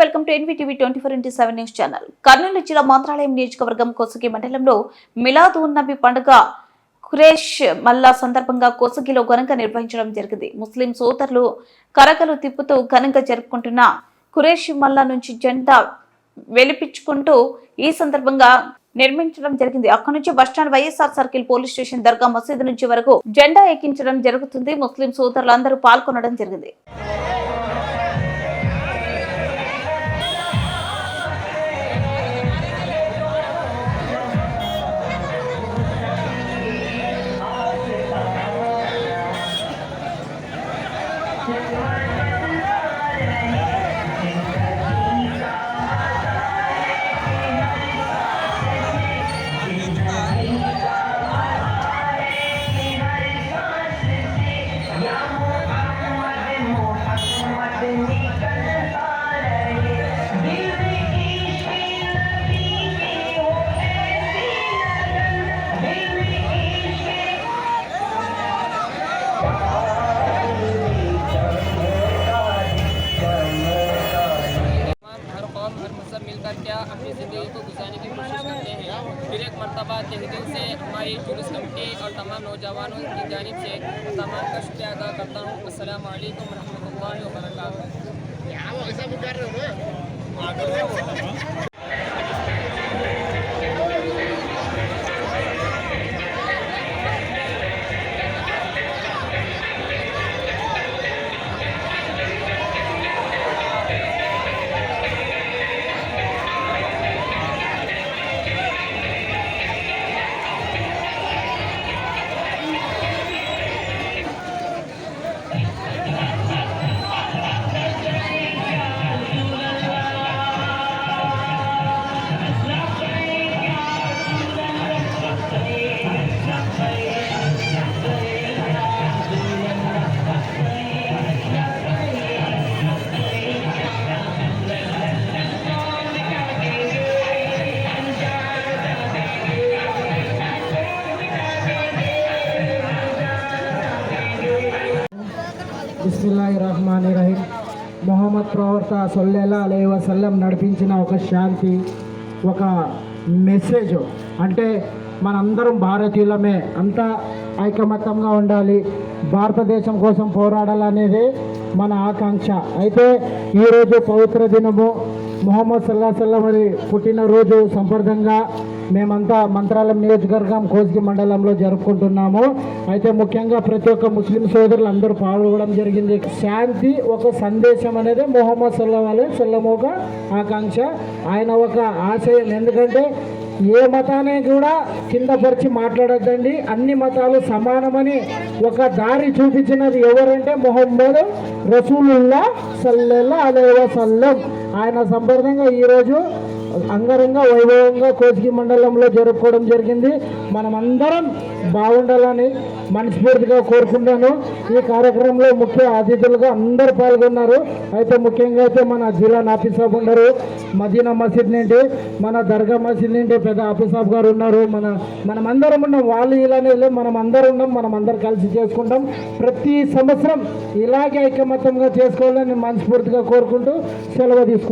Welcome to NVTV twenty four into seven news channel. Kurnool జిల్లా మంత్రాలయం నియోజకవర్గం కోసగి మండలంలో మిలాద్ ఉన్ నబీ పండుగ ఖురేష్ మల్లా సందర్భంగా కోసగిలో ఘనంగా నిర్వహించడం జరిగింది. ముస్లిం సోదరులు కరకలు తిప్పుతూ ఘనంగా జరుపుకుంటున్న ఖురేష్ మల్లా నుంచి జెండా వెలిపించుకుంటూ ఈ సందర్భంగా నిర్మించడం జరిగింది. అక్కడి నుంచి bus stand YSR circle police station దర్గా మసీదు నుంచి వరకు జెండా ఎక్కించడం జరుగుతుంది. ముస్లిం సోదరులందరూ పాల్గొనడం జరిగింది. मिलकर क्या अपनी ज़िंदगी को गुजारने की कोशिश करते हैं? फिर एक मरतबा तहे दिल से हमारी टूरिस्ट कमेटी और तमाम नौजवानों की जानब से तमाम का शुक्रिया अदा करता हूँ। असल वरहमल वर्क బిస్మిల్లాహి రహమాని రహీం మొహమ్మద్ ప్రవర్త సొల్లెలా అలే వసల్లం నడిపించిన ఒక శాంతి ఒక మెసేజ్ అంటే మనందరం భారతీయులమే అంతా ఐకమత్యంగా ఉండాలి. భారతదేశం కోసం పోరాడాలనేది మన ఆకాంక్ష. అయితే ఈరోజు పవిత్ర దినము మొహమ్మద్ సల్లా సల్లం పుట్టినరోజు సంప్రదంగా మేమంతా మంత్రాలయం నియోజకవర్గం కోసిగి మండలంలో జరుపుకుంటున్నాము. అయితే ముఖ్యంగా ప్రతి ఒక్క ముస్లిం సోదరులు అందరూ పాల్గొనడం జరిగింది. శాంతి ఒక సందేశం అనేది మొహమ్మద్ సల్లం అలే సల్లం ఒక ఆకాంక్ష. ఆయన ఒక ఆశయం. ఎందుకంటే ఏ మతాన్ని కూడా కిందపరిచి మాట్లాడద్దండి. అన్ని మతాలు సమానమని ఒక దారి చూపించినది ఎవరంటే మొహమ్మద్ రసూలుల్లా సల్లెల్లా అలే వసల్లం ఆయన సంప్రదంగా ఈరోజు అంగరంగ వైభవంగా కోసిగి మండలంలో జరుపుకోవడం జరిగింది. మనమందరం బాగుండాలని మనస్ఫూర్తిగా కోరుకుంటాను. ఈ కార్యక్రమంలో ముఖ్య అతిథులుగా అందరు పాల్గొన్నారు. అయితే ముఖ్యంగా అయితే మన జిల్లా ఆఫీసాబ్ ఉన్నారు మదీనా మసీద్ నుండి మన దర్గా మసీద్ నుండి పెద్ద ఆఫీస్ ఆఫ్ గారు ఉన్నారు. మన మనమందరం ఉన్నాం వాళ్ళు ఇలానే మనం అందరం ఉన్నాం మనం అందరం కలిసి చేసుకుంటాం. ప్రతి సంవత్సరం ఇలాగే ఐకమత్యంగా చేసుకోవాలని మనస్ఫూర్తిగా కోరుకుంటూ సెలవు తీసుకుంటాం